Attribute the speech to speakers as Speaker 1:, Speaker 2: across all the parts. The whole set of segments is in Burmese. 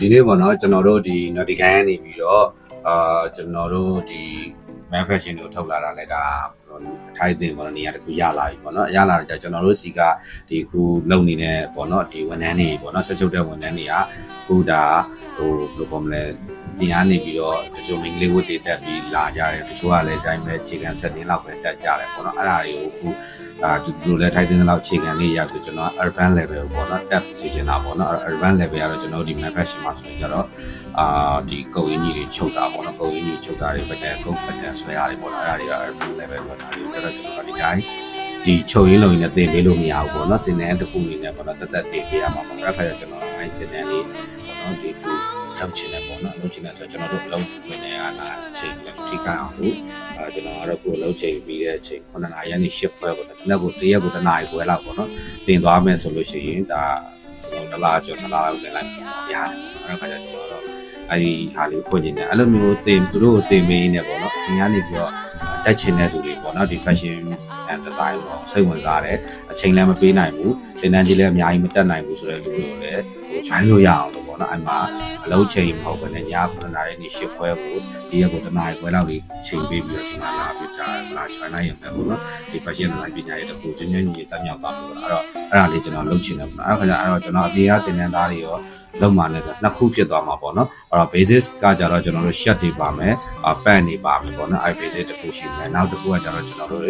Speaker 1: ဒီနေ့ပေါ့နော်ကျွန်တော်တို့ဒီ Naughty Gang ကနေပြီးတော့အာကျွန်တော်တို့ဒီ manufacturing ကိုထုတ်လာတာလည်းကအထိုက်အသင့်ပေါ့နော်နေရာတစ်ခုရလာပြီပေါ့နော်ရလာတော့ကြာကျွန်တော်တို့စီကဒီခုလုံနေတဲ့ပေါ့နော်ဒီဝန်ထမ်းတွေပေါ့နော်ဆက်ချုပ်တဲ့ဝန်ထမ်းတွေကခုဒါဟိုဘယ်လိုခေါ်မလဲတင်အားနေပြီးတော့တချို့မင်္ဂလိဝတ်တွေတက်ပြီးလာကြတယ်တချို့ကလည်းအတိုင်းပဲအခြေခံဆက်တင်လောက်ပဲတက်ကြတယ်ပေါ့နော်အဲ့ဒါတွေကိုခု အာဒီလိုလဲထိုက်တဲ့လောက်အခြေခံလေးရောက်ဆိုကျွန်တော် urban level ကိုပေါ့နော်တက်စီချင်တာပေါ့နော် urban level ကတော့ကျွန်တော်ဒီ manufacturing မှာဆိုရင်ကျတော့အာဒီကုန်ရင်းကြီးတွေချုပ်တာပေါ့နော်ကုန်ရင်းကြီးချုပ်တာတွေပတ်တဲ့ကုန်ပတ်တဲ့ဆွဲတာတွေပေါ့နော်အဲ့ဒါတွေက urban level ပေါ့ဒါတွေကိုကျတော့ကျွန်တော်ဒီတိုင်းဒီချုပ်ရင်းလုံးရင်းနဲ့တင်ပေးလို့မရဘူးပေါ့နော်တင်တဲ့တစ်ခုအနေနဲ့ပေါ့နော်တက်တက်တင်ပေးရမှာပေါ့အဲ့ဒါခါကျကျွန်တော်အဲ့တင်တဲ့လေးပေါ့နော်ဒီခုလောက်ချင်တယ်ပေါ့နော်လောက်ချင်တယ်ဆိုတော့ကျွန်တော်တို့လုံးဝင်နေရတာချိန်လည်းထိခိုက်အောင်လို့ အဲကျွန်တော်ကတော့ခုလုံးချိန်ပြီးတဲ့အချိန်9နာရီကနေ10ခွဲပေါ့နော်ဒီနေ့ကိုတရက်ကိုတနာရီခွဲလောက်ပေါ့နော်တင်သွားမယ်ဆိုလို့ရှိရင်ဒါတလားကျော်တလားလောက်တင်လိုက်ရတယ်အဲ့ဒါခါကျကျွန်တော်တော့အဲ့ဒီဟာလေးဖွင့်နေတယ်အဲ့လိုမျိုးတင်သူတို့ကိုတင်ပေးနေပေါ့နော်ဒီကနေပြီးတော့တက်ချင်တဲ့သူတွေပေါ့နော်ဒီ fashion and design ပေါ့စိတ်ဝင်စားတယ်အချိန်လည်းမပေးနိုင်ဘူးသင်တန်းကြီးလည်းအများကြီးမတက်နိုင်ဘူးဆိုတဲ့လူတွေကိုလည်းဟို join လို့ရအောင်လို့ ပေါ့နော်အဲ့မှာအလုံးချိန်မဟုတ်ဘဲနဲ့ည9နာရီနေ10ခွဲကိုဒီရက်ကိုတနာရီခွဲလောက်လေးချိန်ပေးပြီးတော့ဒီမှာလာပြီးကြာလာ join လိုက်ရင်ပဲပေါ့နော်ဒီ fashion design ပညာရေးတခုချင်းချင်းညီတက်မြောက်သွားပြီပေါ့နော်အဲ့တော့အဲ့ဒါလေးကျွန်တော်လုပ်ချင်တယ်ပေါ့နော်အဲ့ခါကျအဲ့တော့ကျွန်တော်အပြင်ကသင်တန်းသားတွေရောလုံးမှလည်းဆိုနှစ်ခုဖြစ်သွားမှာပေါ့နော်အဲ့တော့ basic ကကြတော့ကျွန်တော်တို့ shirt တွေပါမယ်အပန့်တွေပါမယ်ပေါ့နော်အဲ့ basic တစ်ခုရှိမယ်နောက်တစ်ခုကကြတော့ကျွန်တော်တို့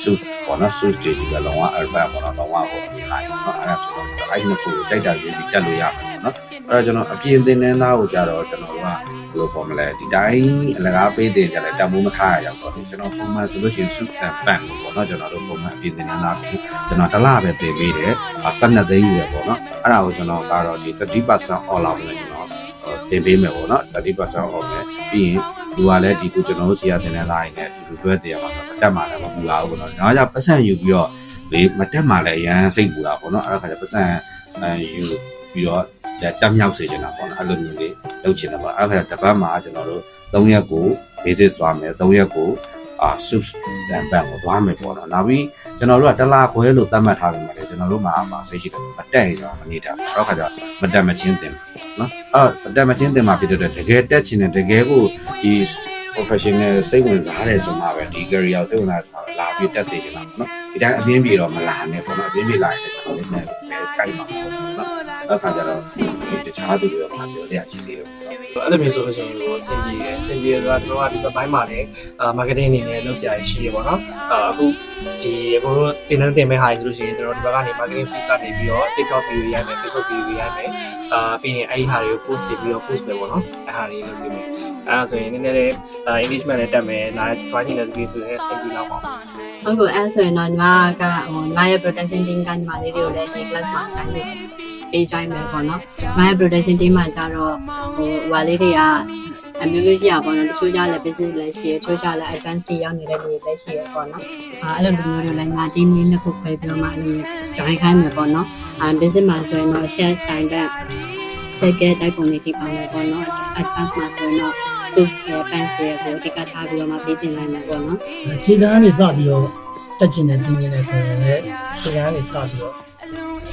Speaker 1: suit ပေါ့နော် suit တွေဒီပဲလုံးဝ urban ပေါ့နော်လုံးဝကိုအမြင်လိုက်ပေါ့နော်အဲ့ဒါဆိုတော့အဲ့နှစ်ခုကိုကြိုက်တာရွေးပြီးတက်လို့ရမယ်ပေါ့နော် အဲ့တော့ကျွန်တော်အပြင်သင်တန်းသားကိုကြတော့ကျွန်တော်တို့ကဘယ်လိုခေါ်မလဲဒီတိုင်းအလကားပေးတင်ကြလဲတမိုးမထားရအောင်တော့ကျွန်တော်ပုံမှန်ဆိုလို့ရှိရင် suit and pant ပေါ့နော်ကျွန်တော်တို့ပုံမှန်အပြင်သင်တန်းသားဆိုရင်ကျွန်တော်တစ်လပဲတင်ပေးတယ်12သိန်းရပေါ့နော်အဲ့ဒါကိုကျွန်တော်ကတော့ဒီ30% all out နဲ့ကျွန်တော်တင်ပေးမယ်ပေါ့နော်30% off နဲ့ပြီးရင်လူကလည်းဒီကိုကျွန်တော်တို့စီရတင်တဲ့သားရင်လည်းဒီလိုတွဲတင်ရမှာမတက်မှလည်းမပူရဘူးပေါ့နော်။ဒါကြောင့်ပတ်စံယူပြီးတော့လေမတက်မှလည်းအရန်စိတ်ပူတာပေါ့နော်။အဲ့ဒါခါကျပတ်စံအဲယူပြီးတော့ တက်မြောက်စေချင်တာပေါ့နော်။အဲ့လိုမျိုးလေးလုပ်ချင်တယ်ပေါ့။အဲ့ဒါခါကျတပတ်မှာကျွန်တော်တို့3ရက်ကို visit သွားမယ်3ရက်ကိုအာဆုတန်ပန်ကိုသွားမယ်ပေါ့နော်။နောက်ပြီးကျွန်တော်တို့ကတလားခွဲလို့သတ်မှတ်ထားပြီမှာလေကျွန်တော်တို့မှာမှာစိတ်ရှိတယ်မတက်ရင်တော့မနေတာ။အဲ့ဒါခါကျမတက်မချင်းတင်နော်အဲ့တော့မတက်မချင်းတင်မှာဖြစ်တဲ့တကယ်တက်ချင်တဲ့တကယ်ကိုဒီ professional စိတ်ဝင်စားတယ်ဆိုမှပဲဒီ career ကိုစိတ်ဝင်စားဆိုမှလာပြီးတက်စေချင်တာပေါ့နော်ဒီတိုင်းအပြင်းပြေတော့မလာနဲ့ပေါ့နော်အပြင်းပြေလာရင်လည်းကျွန်တော်လည်းလည်းကြိုက်မှာပေါ့ နော်အဲ့ခါကျတော့တခြားသူတွေကမပြောစရာရှိသေးတယ်ပေါ့နော်
Speaker 2: အဲ့လိုမျိုးဆိုလို့ရှိရင်ဟိုအဆင်ပြေတယ်အဆင်ပြေဆိုတာတို့ကဒီဘက်ပိုင်းမှာလည်းအာ marketing အနေနဲ့လုပ်စရာရှိရပေါ့နော်အာအခုဒီအခုတို့တင်တန်းတင်မဲ့ဟာဆိုလို့ရှိရင်တို့ဒီဘက်ကနေ marketing fees ကနေပြီးတော့ TikTok video ရိုက်မယ် Facebook video ရိုက်မယ်အာပြီးရင်အဲ့ဒီဟာတွေကို post တင်ပြီးတော့ post ပဲပေါ့နော်အဲ့ဟာတွေလုပ်ပြီးမယ်အဲ့ဒါဆိုရင်နည်းနည်းလေး engagement လည်းတက်မယ်နား joining လည်းပြီးဆိုရင်အဆင်ပြေတော့ပါ
Speaker 3: ဟုတ်ကဲ့အဲ့ဆိုရင်တော့ညီမကဟို my protection team ကညီမလေးတွေကိုလည်းဒီ class မှာ join ပေးစေပေး join မယ်ပေါ့နော် my protection team မှာကြတော့ဟိုဟိုလေးတွေကအမျိုးမျိုးရှိရပါတော့တချို့ကြလည်း business လည်းရှိရတချို့ကြလည်း advanced တွေရောက်နေတဲ့လူတွေလည်းရှိရပေါ့နော်အဲအဲ့လိုလူမျိုးတွေလည်းငါ team လေးနှစ်ခုခွဲပြီးတော့မှအဲ့လို join ခိုင်းမယ်ပေါ့နော်အဲ business မှာဆိုရင်တော့ share style ပဲတကယ်တိုက်ပုံလေးဒီပါမယ်ပေါ့နော် advanced မှာဆိုရင်တော့ soup ရဲ့ pencil ကိုအဓိကထားပြီးတော့မှပေးတင်နိုင်မှာပေါ့နော်
Speaker 4: ခြေကန်းကနေစပြီးတော့တက်ချင်တဲ့တင်းနေတယ်ဆိုရင်လည်းခြေကန်းကနေစပြီးတော့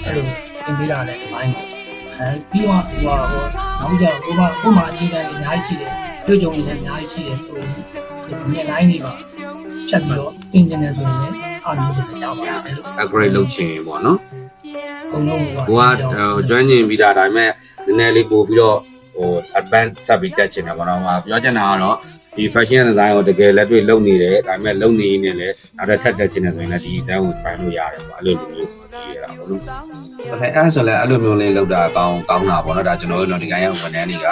Speaker 4: အဲ့လို တင်ပေးလာတဲ့ဘိုင်းပေါ့အဲပြီးတော့ဟိုဟာဟိုနောက်ကြဟိုမှာဟိုမှာအခြေခံအများကြီးရှိတယ်တွေ့ကြုံနေလည်းအများကြီးရှိတယ်ဆိုရင်ဒီမြင်လိုင်းတွေပါဖြတ်ပြီးတော့တင်ကျင်တယ်ဆိုရင်လည်းအားလို့ဆိုရင်ရပါတယ်လို့
Speaker 1: upgrade လုပ်ချင်ပေါ့နော်
Speaker 4: အကုန်လုံးဟို
Speaker 1: ကိုက join နေပြီးတာဒါပေမဲ့နည်းနည်းလေးပို့ပြီးတော့ဟို advance ဆက်ပြီးတက်ချင်တယ်ပေါ့နော်ဟာပြောချင်တာကတော့ဒီ fashion design ကိုတကယ်လက်တွေ့လုပ်နေတယ်ဒါပေမဲ့လုပ်နေနေလည်းနောက်တစ်ထပ်တက်ချင်တယ်ဆိုရင်လည်းဒီအတန်းကိုပိုင်းလို့ရတယ်ပေါ့အဲ့လိုလိုမျိုး ကြည့်ရတာပေါ့နော်အဲ့အဲ့ဆိုလည်းအဲ့လိုမျိုးလေးလောက်တာကောင်းကောင်းတာပေါ့နော်ဒါကျွန်တော်တို့ဒီကိုင်းရဝန်ထမ်းတွေက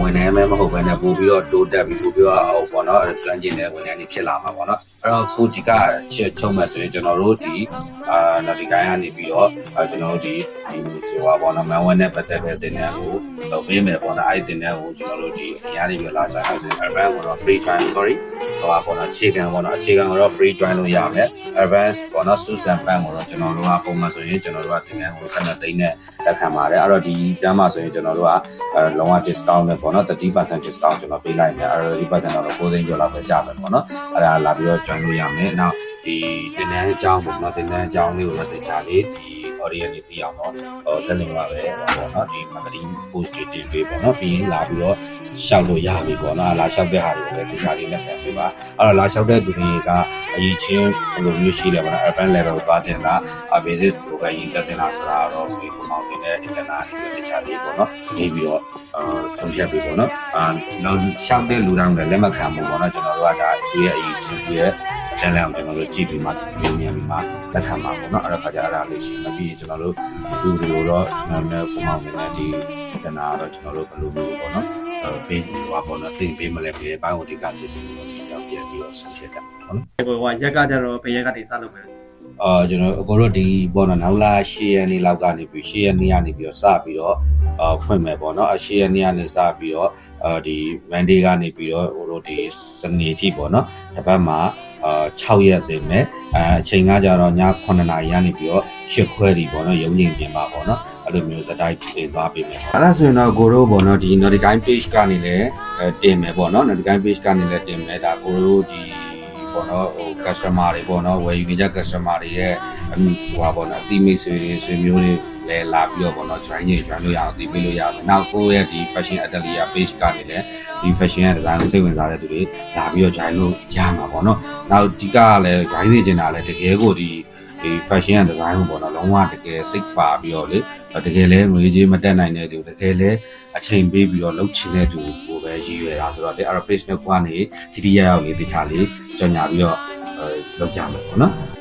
Speaker 1: ဝန်ထမ်းမဲမဟုတ်ဘဲနဲ့ပို့ပြီးတော့တိုးတက်ပြီးပို့ပြီးတော့အောက်ပေါ့နော်ကျွမ်းကျင်တဲ့ဝန်ထမ်းတွေဖြစ်လာမှာပေါ့နော် အဲ့တော့ခုဒီကချက်ချုံမဲ့ဆိုရင်ကျွန်တော်တို့ဒီအာနော်ဒီကိုင်းကနေပြီးတော့ကျွန်တော်တို့ဒီဒီဆိုပါပေါ့နော်မန်ဝဲနဲ့ပတ်သက်တဲ့တင်တန်းကိုလုပ်ပေးမယ်ပေါ့နော်အဲ့ဒီတင်တန်းကိုကျွန်တော်တို့ဒီအများကြီးပြလာကြအောင်ဆိုရင် urban ကိုတော့ free join sorry ဟိုပါပေါ့နော်အခြေခံပေါ့နော်အခြေခံကိုတော့ free join လို့ရမယ် advance ပေါ့နော် Susan Pan ကိုတော့ကျွန်တော်တို့ကပုံမှန်ဆိုရင်ကျွန်တော်တို့ကတင်တန်းကို12သိန်းနဲ့လက်ခံပါတယ်အဲ့တော့ဒီတန်းမှာဆိုရင်ကျွန်တော်တို့ကအဲလုံးဝ discount နဲ့ပေါ့နော်30% discount ကျွန်တော်ပေးလိုက်မယ်အဲ့တော့30%တော့9သိန်းကျော်လောက်ပဲကျမယ်ပေါ့နော်အဲ့ဒါလာပြီးတော့ join လို့ရမယ်နောက်ဒီတင်တန်းအကြောင်းပေါ့နော်တင်တန်းအကြောင်းလေးကိုတော့တခြားလေးဒီ audience တွေသိအောင်တော့ဟိုတက်လင်ပါပဲဟောပေါ့နော်ဒီ marketing post တွေတင်ပေးပေါ့နော်ပြီးရင်လာပြီးတော့ရှောက်လို့ရပြီပေါ့နော်လာရှောက်တဲ့ဟာတွေကိုလည်းတခြားလေးလက်ခံပေးပါအဲ့တော့လာရှောက်တဲ့သူတွေကအရေးချင်းဘယ်လိုမျိုးရှိလဲပေါ့နော် urban level ကိုသွားတင်တာ a basis ကိုပဲရင်တက်တင်တာဆိုတာတော့ဒီပုံအောင်တင်တဲ့ internet တွေတခြားလေးပေါ့နော်နေပြီးတော့အာဆုံးဖြတ်ပြီးပေါ့နော်အာနောက်ရှောက်တဲ့လူတိုင်းလည်းလက်မခံဘူးပေါ့နော်ကျွန်တော်တို့ကဒါသူရဲ့အရေးချင်းသူရဲ့ channel ကိုကျွန်တော်တို့ကြည့်ပြီးမှပြန်ပြန်ပြီးမှလက်ခံပါပေါ့နော်အဲ့တော့ခါကျအဲ့ဒါလေးရှိမှပြီးရင်ကျွန်တော်တို့သူတွေကိုတော့ကျွန်တော်တို့ပုံမှန်နေတဲ့ဒီတနာတော့ကျွန်တော်တို့ဘယ်လိုမျိုးပေါ့နော်အဲပေးဟိုပါပေါ့နော်တင်ပေးမလဲပေးဘိုင်းဝတီကတည်တယ်လို့ဒီကြောင်ပြန်ပြီးတော့ဆက်ချက်ကြပါပေါ့နော်
Speaker 2: ဟိုကရက်ကကြတော့ဘယ်ရက်ကနေစလုပ်မယ်
Speaker 1: အာကျွန်တော်အကိုတို့ဒီပေါ့နော်နောက်လာ10ရက်နေ့လောက်ကနေပြီး10ရက်နေ့ကနေပြီးတော့စပြီးတော့အာဖွင့်မယ်ပေါ့နော်အ10ရက်နေ့ကနေစပြီးတော့အာဒီ Monday ကနေပြီးတော့ဟိုတို့ဒီစနေထိပေါ့နော်တစ်ပတ်မှာအာ 6ရက်တင်မယ်အဲအချိန်ကကြတော့ည9နာရီကနေပြီးတော့10ခွဲဒီပေါ့နော်ရုံငိမ်ပြင်ပါပေါ့နော်အဲ့လိုမျိုးစတိုက်ပြင်သွားပေးမယ်အဲ့ဒါဆိုရင်တော့ကိုတို့ပေါ့နော်ဒီ Notification page ကနေလည်းအဲတင်မယ်ပေါ့နော် Notification page ကနေလည်းတင်မယ်ဒါကိုတို့ဒီပေါ့နော်ဟို customer တွေပေါ့နော်ဝယ်ယူနေကြ customer တွေရဲ့အမှုဆိုတာပေါ့နော်အတိမိတ်ဆွေတွေဆွေမျိုးတွေ လည်းလာပြီးတော့ပေါ့နော် join ရင် join လို့ရအောင်တည်ပေးလို့ရအောင်နောက်ကိုယ့်ရဲ့ဒီ fashion atelier page ကနေလည်းဒီ fashion ရဲ့ design ကိုစိတ်ဝင်စားတဲ့သူတွေလာပြီးတော့ join လို့ရမှာပေါ့နော်နောက်ဒီကလည်း join နေချင်တာလည်းတကယ်ကိုဒီဒီ fashion ရဲ့ design ကိုပေါ့နော်လုံးဝတကယ်စိတ်ပါပြီးတော့လေတကယ်လဲငွေကြေးမတက်နိုင်တဲ့သူတကယ်လဲအချိန်ပေးပြီးတော့လှုပ်ချင်တဲ့သူကိုပဲရည်ရွယ်တာဆိုတော့ဒီ Arab page နဲ့ကိုကနေဒီဒီရရောက်လေးတခြားလေးကြော်ညာပြီးတော့အဲလောက်ကြမယ်ပေါ့နော်